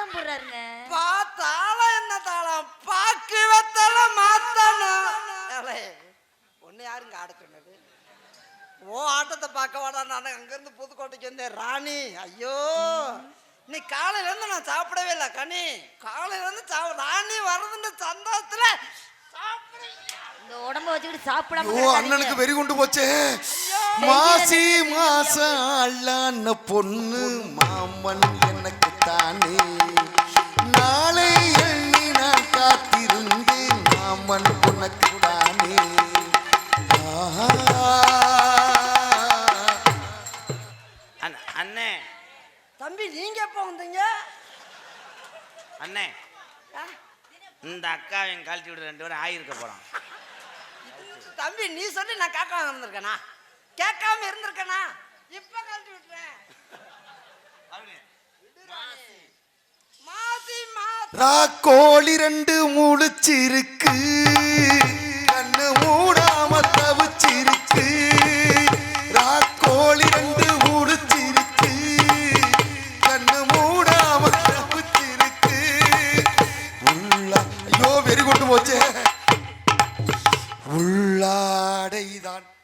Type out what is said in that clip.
தாளம் போடுறாருங்க. பா தாளம் என்ன தாளம்? பாக்கு வெத்தல மாத்தணும். உன்னை யாருங்க ஆட சொன்னது ஓ ஆட்டத்தை பார்க்க வாடா நான் அங்கேருந்து புதுக்கோட்டைக்கு வந்தேன் ராணி. ஐயோ நீ காலையில இருந்து நான் சாப்பிடவே இல்லை கனி. காலையில இருந்து சாப்பிட ராணி வர்றதுன்ற சந்தோஷத்துல சாப்பிட இந்த உடம்ப வச்சுக்கிட்டு சாப்பிடாம ஓ அண்ணனுக்கு வெறி கொண்டு போச்சே. மாசி மாசம் அள்ளான பொண்ணு மாமன் எனக்கு தானே நாளை எண்ணி நான் காத்திருந்தேன். மாமன் உனக்கு தானே ஆஹா. அண்ண- அண்ணே. தம்பி நீங்க எப்போ வந்தீங்க? அண்ணே? இந்த அக்காவையும் கழட்டி விட்டு ரெண்டு பேரும் ஆயிருக்க போறான். தம்பி நீ சொல்லி நான் கேட்காம இருந்திருக்கேனா? கேட்காம இருந்திருக்கேனா? இப்ப கழட்டி விட்டுறேன் மாசி மாசி ராக்கோழி ரெண்டு முழிச்சிருக்கு கண்ணு மூடாம தவிச்சிருக்கு. ராக்கோழி ரெண்டு முழிச்சிருக்கு கண்ணு மூடாம தவிச்சிருக்கு. உள்ள ஐயோ வெறி கொண்டு போச்சே. உள்ளாடைதான்.